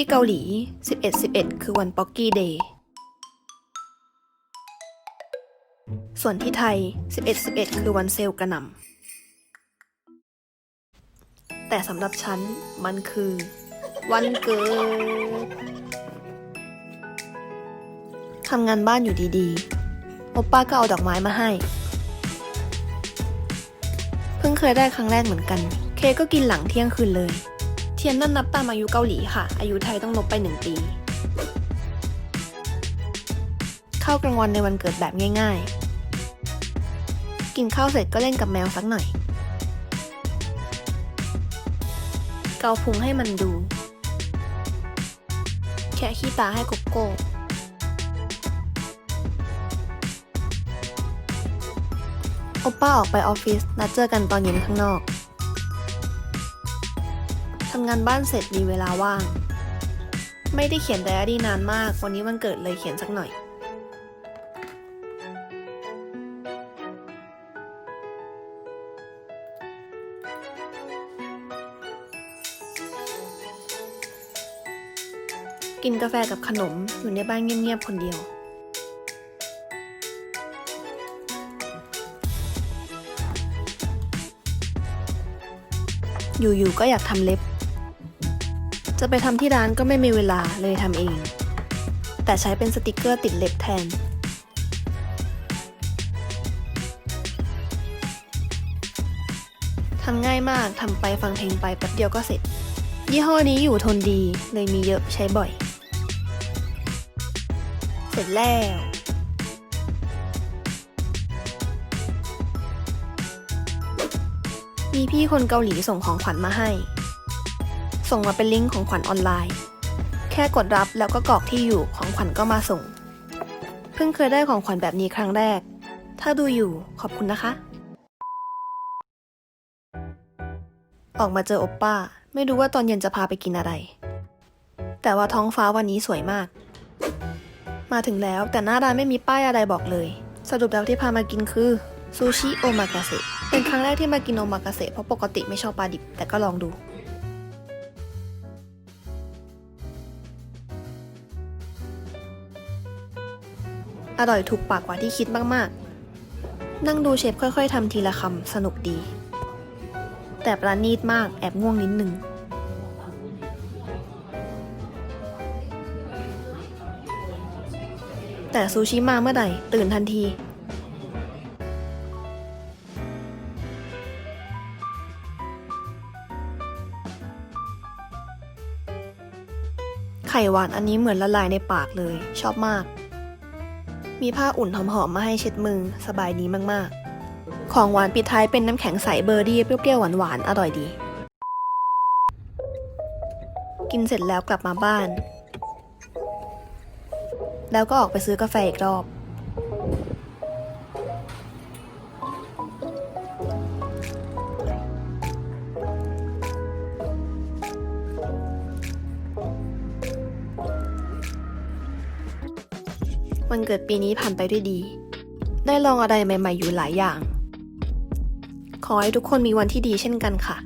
ที่เกาหลี 11-11 คือวันป๊อกกี้เดย์ ส่วนที่ไทย 11-11 คือวันเซลกระหน่ำ แต่สำหรับฉัน มันคือ วันเกิด ทำงานบ้านอยู่ดีๆ โอป้าก็เอาดอกไม้มาให้ เพิ่งเคยได้ครั้งแรกเหมือนกัน เคก็กินหลังเที่ยงคืนเลย เทียนนั่นนับตามอายุเกาหลีค่ะ อายุไทยต้องลบไปหนึ่งปี ข้าวกลางวันในวันเกิดแบบง่ายๆ กินข้าวเสร็จก็เล่นกับแมวสักหน่อย เกาพุงให้มันดู แค่ขี้ตาให้โกโก้โอป้าออกไปออฟฟิศนัดเจอกันตอนเย็นข้างนอก ทำงานบ้านเสร็จมีเวลาว่าง ไม่ได้เขียนไดอารี่นานมาก วันนี้วันเกิดเลยเขียนสักหน่อย กินกาแฟกับขนมอยู่ในบ้านเงียบๆคนเดียวอยู่ๆ ก็อยากทำเล็บ จะไปทำที่ร้านก็ไม่มีเวลาเลยทำเอง แต่ใช้เป็นสติกเกอร์ติดเล็บแทน ทำง่ายมากทำไปฟังเพลงไปแป๊บเดียวก็เสร็จ ยี่ห้อนี้อยู่ทนดีเลยมีเยอะใช้บ่อย เสร็จแล้วมีพี่คนเกาหลีส่งของขวัญมาให้ ส่งมาเป็นลิงก์ของขวัญออนไลน์ แค่กดรับแล้วก็กรอกที่อยู่ของขวัญก็มาส่ง เพิ่งเคยได้ของขวัญแบบนี้ครั้งแรก ถ้าดูอยู่ขอบคุณนะคะ ออกมาเจอโอปป้า ไม่รู้ว่าตอนเย็นจะพาไปกินอะไร แต่ว่าท้องฟ้าวันนี้สวยมาก มาถึงแล้วแต่หน้าร้านไม่มีป้ายอะไรบอกเลย สรุปแล้วที่พามากินคือซูชิโอมากาเสะเป็นครั้งแรกที่มากินโอมากาเสะเพราะปกติไม่ชอบปลาดิบแต่ก็ลองดู อร่อยถูกปากกว่าที่คิดมากๆ นั่งดูเชฟค่อยๆทำทีละคำสนุกดี แต่ประณีตมากแอบง่วงนิดนึงแต่ซูชิมาเมื่อใดตื่นทันที ไข่หวานอันนี้เหมือนละลายในปากเลย ชอบมาก มีผ้าอุ่นหอมๆมาให้เช็ดมือ สบายดีมากๆ ของหวานปิดท้ายเป็นน้ำแข็งใสเบอร์ดี้เปรี้ยวๆหวานๆอร่อยดี กินเสร็จแล้วกลับมาบ้าน แล้วก็ออกไปซื้อกาแฟอีกรอบ วันเกิดปีนี้ผ่านไปด้วยดี ได้ลองอะไรใหม่ ๆ อยู่หลายอย่าง ขอให้ทุกคนมีวันที่ดีเช่นกันค่ะ